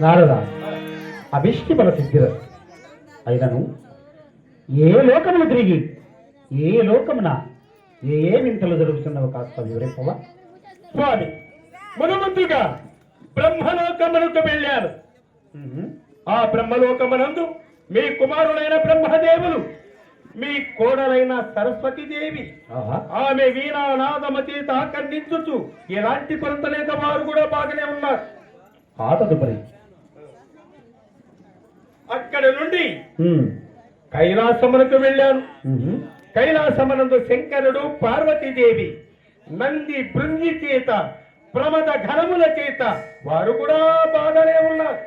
నారద అభిష్టి బల సిద్ధిర అయినను ఏ లోకమును తిరిగి ఏ లోకమున ఏ ఏ వింతలు జరుగుతున్నవో కాస్త వివరింపవా స్వామి మునుముందుగా బ్రహ్మలోకమునకు వెళ్ళారు. ఆ బ్రహ్మలోకమునందు మీ కుమారుడైన బ్రహ్మదేవులు మీ కోడలైన సరస్వతీదేవి ఆహా. ఆమె వీణానాదమ చేత ఆకర్ణించుచు ఎలాంటి కొరత లేక వారు కూడా బాగానే ఉన్నారు ఆ తదుపరి అక్కడ నుండి. కైలాసమునకు వెళ్ళాను. కైలాసమనందు శంకరుడు పార్వతీదేవి నంది భృంగి చేత ప్రమద ఘనముల చేత వారు కూడా బాగానే ఉన్నారు.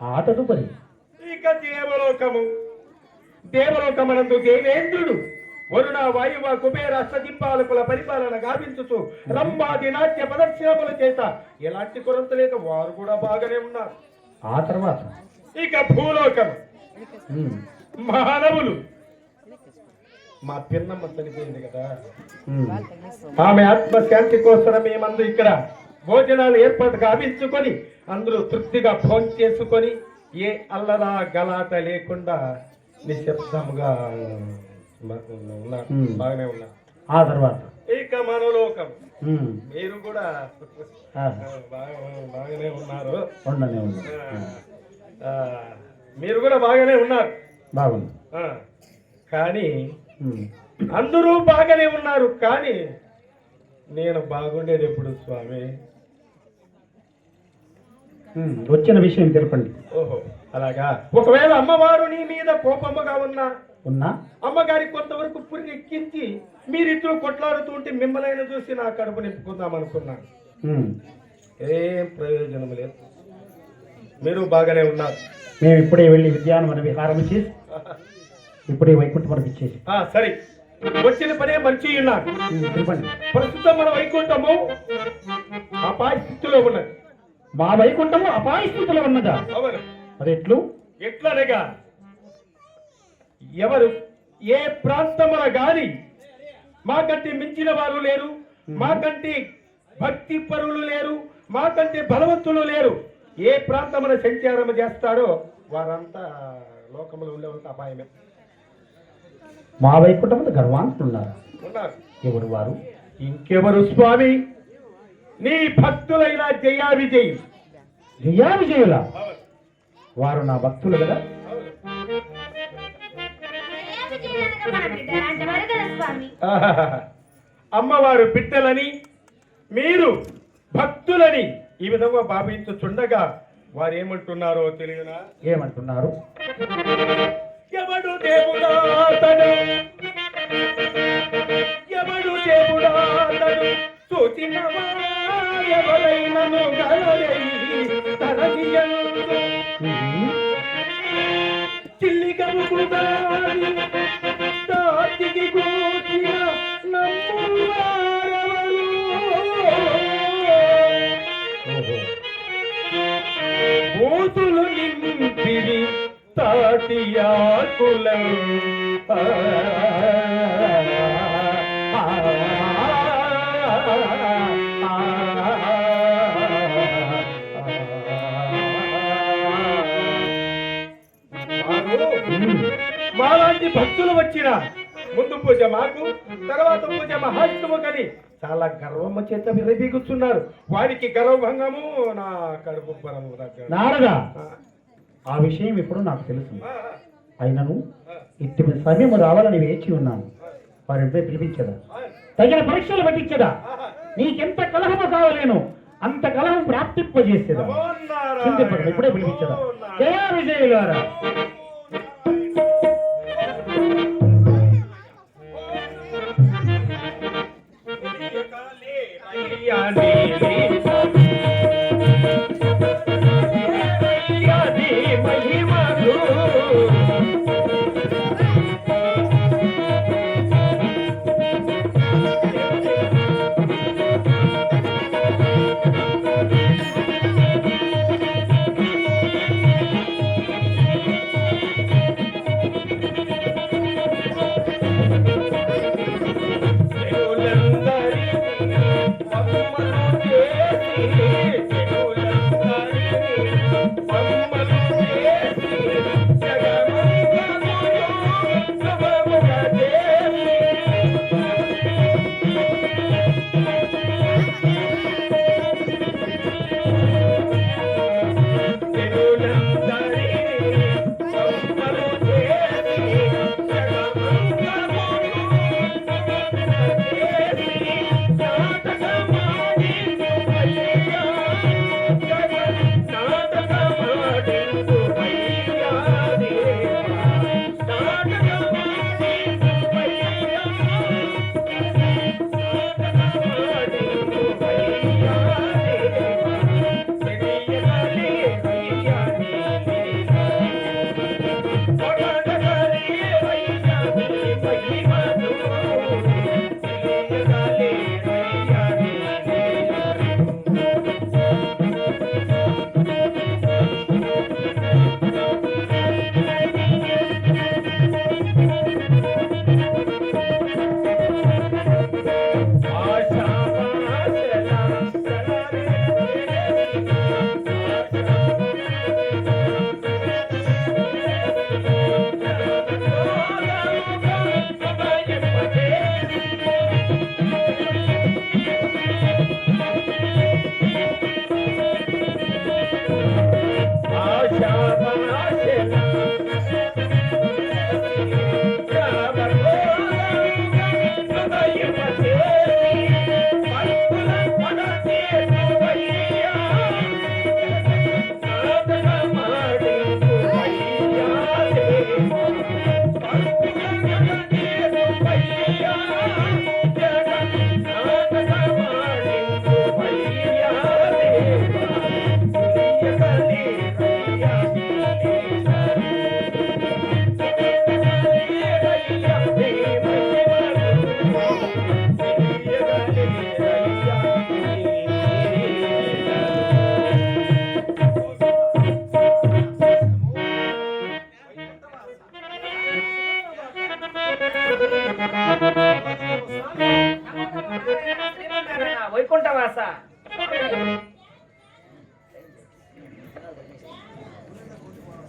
ఆ తదుపరి. ఇక దేవలోకము. దేవలోకమనందు దేవేంద్రుడు వరుణ వాయువ కుబేర అష్టదింపాలకుల పరిపాలన గావించుతూ రంభాది నాట్య ప్రదర్శనముల చేత ఎలాంటి కొరత లేక వారు కూడా బాగానే ఉన్నారు. ఆ తర్వాత ఇక భూలోకం. మానవులు. మా పిన్నమ్మ చనిపోయింది కదా. ఆమె ఆత్మశాంతి కోసం మేమందరూ ఇక్కడ భోజనాలు ఏర్పాటు గావించుకొని అందరూ తృప్తిగా భోజనం చేసుకొని ఏ అల్లరా గలాట లేకుండా నిశ్శబ్దంగా ఉన్నారు Hmm. బాగానే ఉన్నారు ఆ తర్వాత. ఇక మనలోకం. మీరు కూడా బాగానే ఉన్నారు. మీరు కూడా బాగానే ఉన్నారు. బాగుంది. కానీ. అందరూ బాగానే ఉన్నారు కానీ నేను బాగుండేది ఎప్పుడు స్వామి. వచ్చిన విషయం తెలపండి. ఓహో అలాగా? ఒకవేళ అమ్మవారు నీ మీద కోపముగా ఉన్నా ఉన్నా? అమ్మగారి కొంతవరకు పురిగి ఎక్కించి మీరిద్దరు కొట్లాడుతూ ఉంటే మిమ్మల్ని చూసి నా కడుపు నింపుకుందాం అనుకున్నాను. ఏం ప్రయోజనం లేదు. మీరు బాగానే ఉన్నారు. మేము ఇప్పుడే వెళ్ళి విద్యానవన విహారం చేసి ఇప్పుడే వైకుంఠం ఇచ్చేసి. ఆ, సరే. వచ్చిన పనే మంచి ఉన్నారు ప్రస్తుతం మన వైకుంఠము అపాయ స్థితిలో ఉన్నది. మా వైకుంఠము అపాయ స్థితిలో ఉన్నదా అది ఎట్లు? ఎట్లనగా? ఎవరు? ఏ ప్రాంతమున గాని మాకంటే మించిన వారు లేరు. మాకంటే భక్తి పరులు లేరు. మాకంటే బలవంతులు లేరు. ఏ ప్రాంతమున సంచారం చేస్తారో వారంతా లోకములో ఉండేవాళ్ళకి అపాయమే. మా వైకుంఠము గర్వాంతులున్నారు ఉన్నారు. ఎవరు వారు? ఇంకెవరు స్వామి? నీ భక్తులైన జయా విజయ్ జయా విజయుల వారు నా భక్తులు కదా. అమ్మవారు బిడ్డలని మీరు భక్తులని ఈ విధంగా భావించుచుండగా వారు ఏమంటున్నారో తెలియనా? ఏమంటున్నారు? ఎవడు దేవుడాతడు ఎవడు ఎవరైనను గలరై. నింపిరి తాటియాకులం. ఉమ్. మాలాంటి భక్తులు వచ్చిన ముందు పూజ మాకు తర్వాత పూజ మహాత్ముకని చాలా గర్వము చేత విరబీగుతున్నారు వారికి గర్వభంగము నా కడుపు నారదా? ఆ, విషయం ఇప్పుడు నాకు తెలుసు. అయినను ఇట్టి సమయం రావాలని వేచి ఉన్నాను. వారిపై పిలిపించదా? తగిన పరీక్షలు పట్టించదా. నీకెంత కలహము కావలేను. అంత కలహం ప్రాప్తింపజేసేదా? ఇప్పుడే పిలిపించదా. జయా విజయులారా దేవులందరి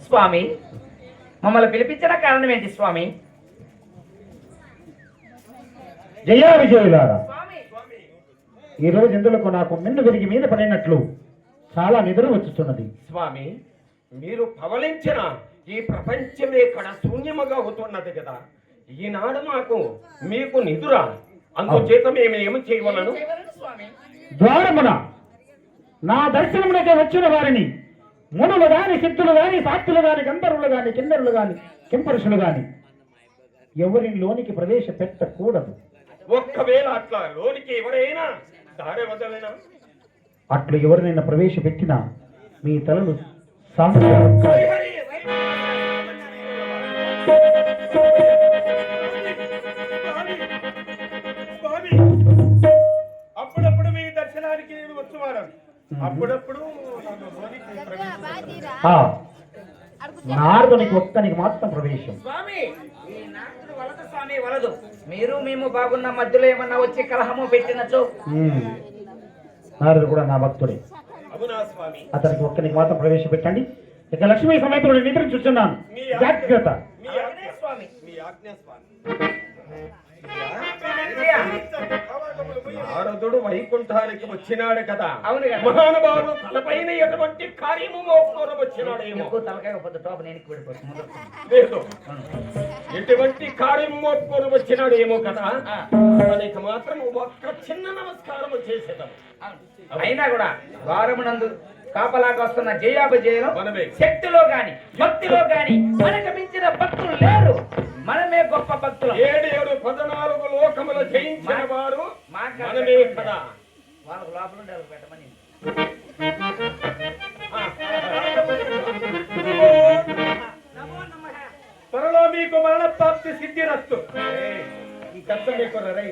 స్వామి మమ్మల్ని పిలిపించిన కారణం ఏంటి స్వామి? జయా విజయులారా. స్వామి. ఈ రోజు ఇందులకు నాకు మిన్ను విరిగి మీద పడినట్లు చాలా నిద్ర వచ్చుతున్నది. స్వామి మీరు పవలించిన ఈ ప్రపంచమే ఇక్కడ శూన్యముగా అవుతున్నది కదా. ఈనాడు మాకు మీకు నిదురా. అందుచేత మేము ఏమి చేయవలను? చేయవలను స్వామి? ద్వారమున నా దర్శనమునకే వచ్చిన వారిని మునులు గాని సిద్ధులు గాని సాత్తులు గాని గంధర్వులు గాని కిన్నరులు గాని కింపరుషులు గాని ఎవరిని లోనికి ప్రవేశపెట్టకూడదు ఒక్కవేళ అట్లా లోనికి ఎవరైనా దారి వదలైనా? అట్లు ఎవరినైనా ప్రవేశపెట్టినా మీ తలలు సాంస్కారం అప్పుడప్పుడు నారదునికి ఒక్కనికి మాత్రం ప్రవేశం. స్వామి వలదు స్వామి వలదు. మీరు మేము బాగున్న మధ్యలో ఏమన్నా వచ్చి కలహము పెట్టినచో. నారదుడు కూడా నా భక్తుడే. అతనికి ఒక్కనికి మాత్రం ప్రవేశపెట్టండి ఇక లక్ష్మీ సమేతుడు నిద్ర చూస్తున్నాను. జాగ్రత్త. నారదుడు వైకుంఠానికి వచ్చినాడు కదా. అవును కదా. మహానుభావుడు తలపైన ఎటువంటి కార్యము మోపుకొని వచ్చినాడేమో. ఎక్కువ తలకాయ టోప నేను లేదు. ఎటువంటి కార్యం మోపుకొని వచ్చినాడేమో కదా. ఆ. అతనికి మాత్రం ఒక్క చిన్న నమస్కారం చేసేదాం. అయినా కూడా వారమునందు కాపలాగా వస్తున్న జయాభిజయలో మనమే. శక్తిలో గాని భక్తిలో గాని మనకు మించిన భక్తులు లేరు. మనమే గొప్ప భక్తులు. ఏడు ఏడు పద్నాలుగు లోకములు జయించిన వారు మనమే కదా. వాళ్ళకు లోపల ఉండే పెట్టమని. త్వరలో మీకు మరణ ప్రాప్తి సిద్ధిరస్తు. ఈ కథ మీకు రై